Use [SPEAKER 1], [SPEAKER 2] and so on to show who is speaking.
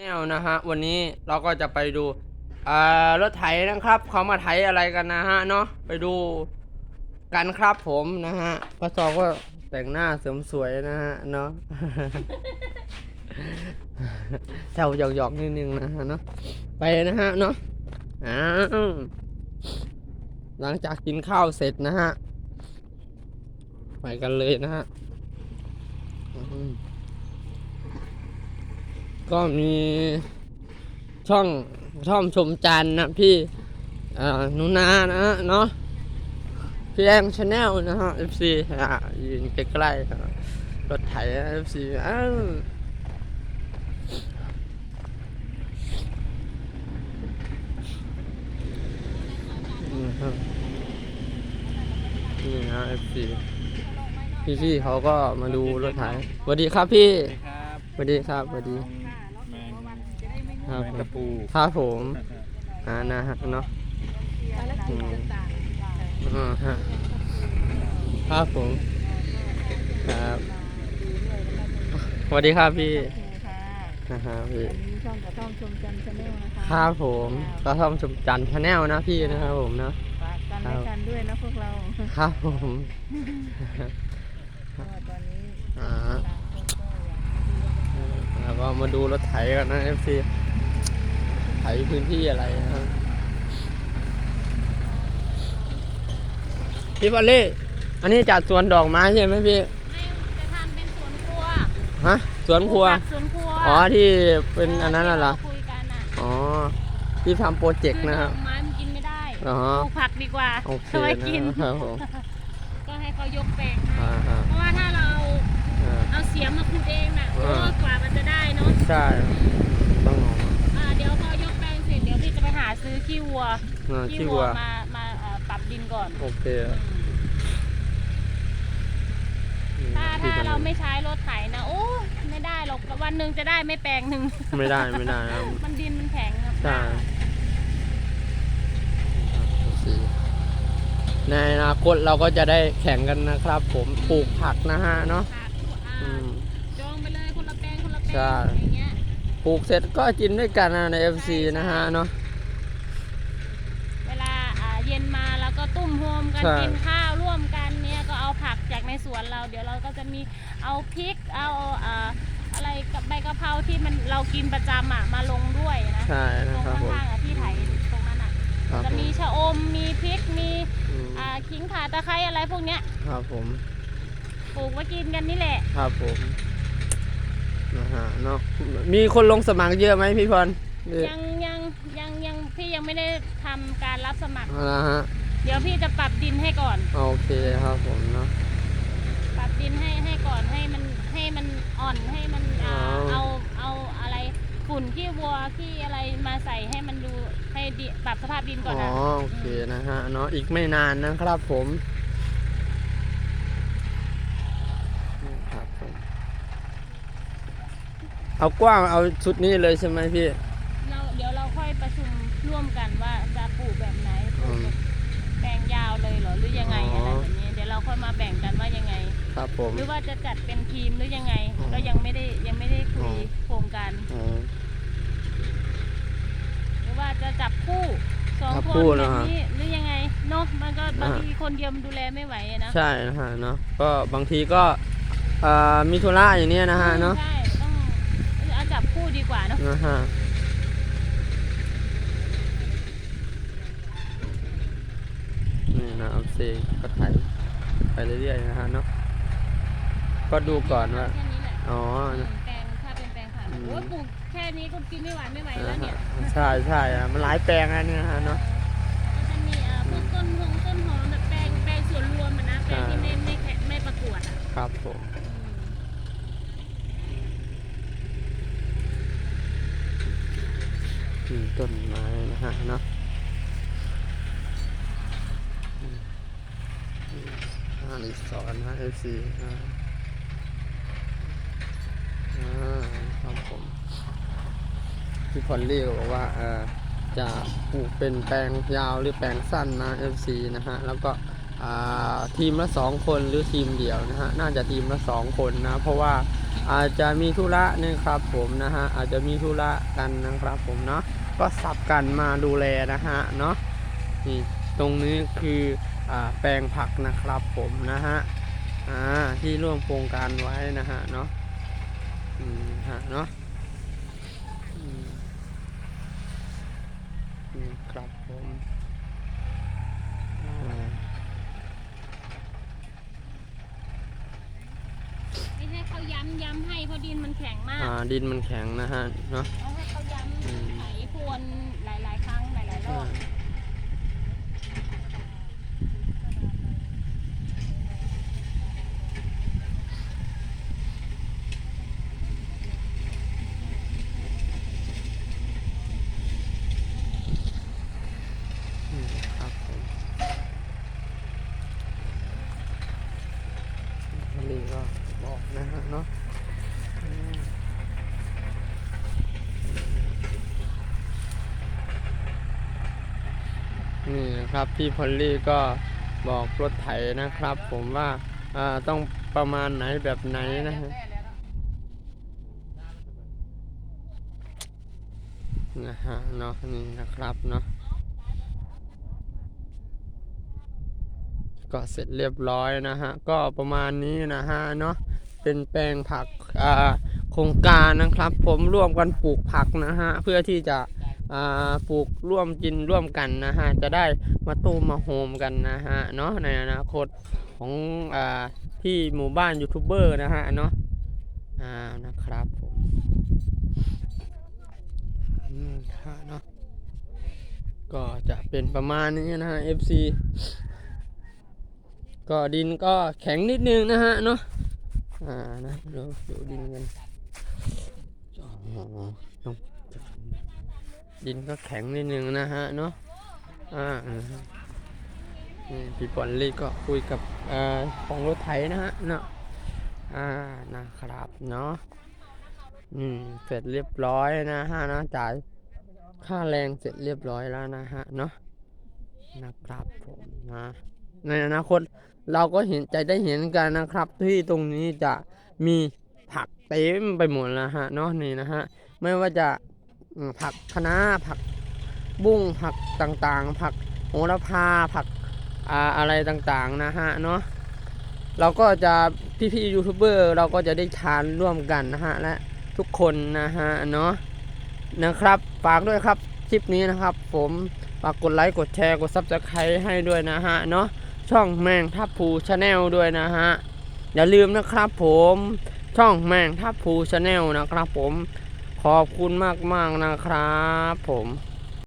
[SPEAKER 1] แนวนะฮะวันนี้เราก็จะไปดูอ่ารถไถนะครับเขามาไถอะไรกันนะฮะเนาะไปดูกันครับผมนะฮะป้าซอก็แต่งหน้าเสริมสวยนะฮะเนาะแซวหยอกๆนิดนึงนะฮะเนาะไปนะฮะเนาะอ้าวหลังจากกินข้าวเสร็จนะฮะไปกันเลยนะฮะ ก็มีช่องช่องชมจันทร์นะพี่อ่าหนุนานะฮะเนาะพี่แองชาแนลนะฮะ FC อ่ายืนใกล้ๆนะรถไถนะ FC อ้าวนี่ครับนี่นะ FC พี่ๆเขาก็มาดูรถไถสวัสดีครับพี่
[SPEAKER 2] ครับ
[SPEAKER 1] สวัสดีครับสวัสดี
[SPEAKER 2] แมง
[SPEAKER 1] ครับ
[SPEAKER 2] แมงตะปู
[SPEAKER 1] ครับผมอ่านะฮะเนาะอืมอ่าฮะครับผมครับสวัสดีครับพี่
[SPEAKER 3] ค่ะ
[SPEAKER 1] นะฮะพี่
[SPEAKER 3] อันนี้ช่องกระท่อมชมจันทร์ชาแนลนะคะ
[SPEAKER 1] ครับผมก็ท่อมชมจันทร์ชาแนลนะพี่นะครับผมนะ
[SPEAKER 3] ฝากกันและกันด้วยนะพวกเรา
[SPEAKER 1] ครับผม
[SPEAKER 3] ก็ตอนนี้
[SPEAKER 1] อ่า
[SPEAKER 3] ต่างคนก็อยาก
[SPEAKER 1] แล้วก็มาดูรถไถกันนะ FC ไถพื้นที่อะไรนะครับพี่บอลลี่อันนี้จัดสวนดอกไม้ใช่ไหมพี่
[SPEAKER 3] ไม่จะทำเป็นสวนครัว
[SPEAKER 1] ฮะสวนครัว
[SPEAKER 3] สวนครัว
[SPEAKER 1] อ๋อที่เป็นอันนั้นน่ะเหรอ
[SPEAKER 3] ที่าคุยกันอะ
[SPEAKER 1] อ๋อที่ทำโปรเจกต์
[SPEAKER 3] คือ
[SPEAKER 1] นะ
[SPEAKER 3] ด
[SPEAKER 1] ครั
[SPEAKER 3] อบกไม้มันกินไม่ได้
[SPEAKER 1] อ๋อ
[SPEAKER 3] ปลูกผักดีกว่า
[SPEAKER 1] โอเค
[SPEAKER 3] เอาไว้กิน
[SPEAKER 1] นะครับผม
[SPEAKER 3] ก็ให้เขายกแปลงให้
[SPEAKER 1] อ่าฮะ
[SPEAKER 3] เพราะว่าถ้าเรา
[SPEAKER 1] อ่า
[SPEAKER 3] เอาเสียมมาขุดเองน่ะ
[SPEAKER 1] อ่า
[SPEAKER 3] โอ้กว่ามันจะได้เนาะ
[SPEAKER 1] ใช่ต้องลอง
[SPEAKER 3] อ่าเดี๋ยวพอยกแปลงเสร็จเดี๋ยวพี่จะไปหาซื้อขี้วัว
[SPEAKER 1] อ่า
[SPEAKER 3] ขี้
[SPEAKER 1] ที่
[SPEAKER 3] วั
[SPEAKER 1] วั
[SPEAKER 3] ว
[SPEAKER 1] ว
[SPEAKER 3] มามาเอ่อปรับดินก่อน
[SPEAKER 1] โอเค
[SPEAKER 3] ถ้า
[SPEAKER 1] ที่
[SPEAKER 3] ถ้า
[SPEAKER 1] ตรง
[SPEAKER 3] เรา
[SPEAKER 1] นั้น
[SPEAKER 3] ไม่ใช้รถไถนะโอ้ไม่ได้หรอกวันหนึ่งจะได้ไม่แปลงหนึ่ง
[SPEAKER 1] ไม่ได้ไม่ได้ครับ
[SPEAKER 3] มันดินมันแข็งครับ
[SPEAKER 1] ใช่ในอนาคตเราก็จะได้แข่งกันนะครับ ผมปลูกผักนะฮะเนาะ ใช่
[SPEAKER 3] อย่างเงี้ย
[SPEAKER 1] ปลูกเสร็จก็กินด้วยกันนะใน FC นะฮะเนาะ
[SPEAKER 3] เวลาอ่าเย็นมาแล้วก็ตุ้มโฮมกัน
[SPEAKER 1] ใช่
[SPEAKER 3] กินข้าวร่วมกันเนี่ยก็เอาผักจากในสวนเรา เดี๋ยวเราก็จะมีเอาพริกเอาอ่าอะไรกับใบกะเพราที่มันเรากินประจำอะมาลงด้วยนะ
[SPEAKER 1] ใช่
[SPEAKER 3] ตร
[SPEAKER 1] นะ
[SPEAKER 3] ง
[SPEAKER 1] ครับผม
[SPEAKER 3] ข้างๆอะที่ไถตรงนั้นอะ
[SPEAKER 1] ครับ
[SPEAKER 3] จะ
[SPEAKER 1] ผม
[SPEAKER 3] มีชะอมมีพริกมี
[SPEAKER 1] อืม
[SPEAKER 3] อ่าขิงข่าตะไคร้อะไรพวกเนี้ย
[SPEAKER 1] ครับผม
[SPEAKER 3] ปลูกไว้กินกันนี่แหละ
[SPEAKER 1] ครับผม นะฮะเนาะมีคนลงสมัครเยอะไหมพี่พรเยอะ
[SPEAKER 3] ยังยังยังยังพี่ยังไม่ได้ทำการรับสมัคร
[SPEAKER 1] นะฮะ
[SPEAKER 3] เดี๋ยวพี่จะปรับดินให้ก่อน
[SPEAKER 1] โอเคครับผมเนาะ
[SPEAKER 3] ปรับดินให้ให้ก่อนให้มันให้มันอ่อนให้มันอ่า
[SPEAKER 1] อ๋อ
[SPEAKER 3] เอาเอาอะไรฝุ่นขี้วัวขี้อะไรมาใส่ให้มันดูให้ดิปรับสภาพดินก่อน
[SPEAKER 1] อ๋อ
[SPEAKER 3] นะ
[SPEAKER 1] โอเคนะฮะเนาะอีกไม่นานนะครับผมนี่ครับผม เอากว้างเอาชุดนี้เลยใช่ไหมพี่
[SPEAKER 3] เราเดี๋ยวเราค่อยประชุมร่วมกันว่าจะปลูกแบบไหนปลูก
[SPEAKER 1] อืม
[SPEAKER 3] แบบแปลงยาวเลยเหรอหรือยังไง
[SPEAKER 1] อ๋ออ
[SPEAKER 3] อะไรแบบนี้เดี๋ยวเราค่อยมาแบ่งกันว่ายังไง
[SPEAKER 1] ครับผม
[SPEAKER 3] หรือว่าจะจัดเป็นทีมหรือยังไง
[SPEAKER 1] อ๋อ
[SPEAKER 3] ก็ยังไม่ได้ยังไม่ได้คุ
[SPEAKER 1] อ๋
[SPEAKER 3] ย
[SPEAKER 1] อ
[SPEAKER 3] โครงการ
[SPEAKER 1] อ๋อ
[SPEAKER 3] หรือว่าจะจับคู่สอง
[SPEAKER 1] จับ
[SPEAKER 3] ค
[SPEAKER 1] คู่
[SPEAKER 3] น
[SPEAKER 1] เหร
[SPEAKER 3] แบ
[SPEAKER 1] อบฮะ
[SPEAKER 3] นี้หรือยังไงเนาะมันก็บาง
[SPEAKER 1] อ่า
[SPEAKER 3] ทีคนเดียวมันดูแลไม่ไหวอะนะ
[SPEAKER 1] ใช่นะฮะเนาะก็บางทีก็เอ่อมีธุระอย่างเนี้ยนะฮะเนาะ
[SPEAKER 3] ใช่ต้องเอาจับคู่ ดีกว่าเนาะ
[SPEAKER 1] นะฮะนี่นะครับเซก็ถ่ายไปเรื่อยๆนะฮะเนาะก็ดูก่อนว่า
[SPEAKER 3] แค่นี้แหละ
[SPEAKER 1] อ๋อ
[SPEAKER 3] หนึ่งแปลงถ้าเป็นแปลงผัก
[SPEAKER 1] อืม
[SPEAKER 3] โอ้ยปลูกแค่นี้ก็กินไม่ไหวไม่ไหว
[SPEAKER 1] นะ
[SPEAKER 3] แล้วเนี่
[SPEAKER 1] ฮะ
[SPEAKER 3] ย
[SPEAKER 1] ใช่ใช่อะมันหลายแปลงอันนี้นะฮะเนาะ
[SPEAKER 3] ก็จะมีเอ่อพวกต้นหงต้นหอมแบบแปลงแปลงส่วนรวมอะนะแปลงที่
[SPEAKER 1] ใช่
[SPEAKER 3] ไม่ไม่แข่ไม่ประกวดอะ
[SPEAKER 1] ครับผม
[SPEAKER 3] อื มี
[SPEAKER 1] ต้นไม้นะฮะเนาะอืมอ่ารีสอร์ทนะเอฟซีอ่าครับผมพี่พอลลี่ก็บอกว่าเออจะปลูกเป็นแปลงยาวหรือแปลงสั้นนะเอฟซีนะฮะแล้วก็อ่าทีมละสองคนหรือทีมเดียวนะฮะน่าจะทีมละสองคนนะ เพราะว่าอาจจะมีธุระนะครับผมนะฮะอาจจะมีธุระกันนะครับผมเนาะ ก็สับกันมาดูแลนะฮะเนาะนี่ตรงนี้คืออ่าแปลงผักนะครับผมนะฮะอ่าที่ร่วมโครงการไว้นะฮะเนาะอืมฮะเนาะอืมนี่ครับผมอ่า
[SPEAKER 3] ไม่ใช่เขาย้ำย้ำให้เพราะดินมันแข็งมาก
[SPEAKER 1] อ่าดินมันแข็งนะฮะเนาะ
[SPEAKER 3] ควนหลายๆครั้งหลายๆรอบ
[SPEAKER 1] อืมครับผมลีก็บอกนะฮะเนาะอืม นี่นะครับพี่พอลลี่ก็บอกรถไถนะครับ ผมว่าาต้องประมาณไหนแบบไหนนะฮะนะฮะเนาะนี่นะครับเนาะก็เสร็จเรียบร้อยนะฮะ ก็ประมาณนี้นะฮะเนาะเป็นแปลงผักอ่าโครงการนะครับ ผมร่วมกันปลูกผักนะฮะ เพื่อที่จะ ปลูกร่วมกินร่วมกันนะฮะจะได้มาต้มมาโฮมกันนะฮะเนาะในอนาคตของอที่หมู่บ้านยูทูบเบอร์นะฮะเนาะอ่านะครับผมอืมฮะเนาะก็จะเป็นประมาณนี้นะฮะ FC ก็ดินก็แข็งนิดนึงนะฮะเนาะอ่านะเดี๋ยวดูดินกันอ๋อต้อง ดินก็แข็งนิดนึงนะฮะเนาะอ่านี่พี่ปอนลี่ก็คุยกับอของรถไถนะฮะเนาะอ่านะครับเนาะอืมเสร็จเรียบร้อยนะฮะนะจ่ายค่าแรงเสร็จเรียบร้อยแล้วนะฮะเนาะนะครับผมนะในอนาคตเราก็เห็นใจได้เห็นกันนะครับ ที่ตรงนี้จะมีผักเต็มไปหมดแล้วฮะเนาะนี่นะฮะไม่ว่าจะ ผักคะน้าผักบุ้งผักต่างๆ ผักโหระพาผักอาอะไรต่างๆนะฮะเนาะเราก็จะพี่ๆยูทูบเบอร์เราก็จะได้ทานร่วมกันนะฮะและทุกคนนะฮะเนาะนะครับฝากด้วยครับคลิปนี้นะครับ ผมฝากกดไลค์กดแชร์กดซับสไครต์ให้ด้วยนะฮะเนาะช่องแมงทับพูชาแนลด้วยนะฮะอย่าลืมนะครับผมช่องแมงทับพูชาแนลนะครับผม ขอบคุณมาก ๆ นะครับผม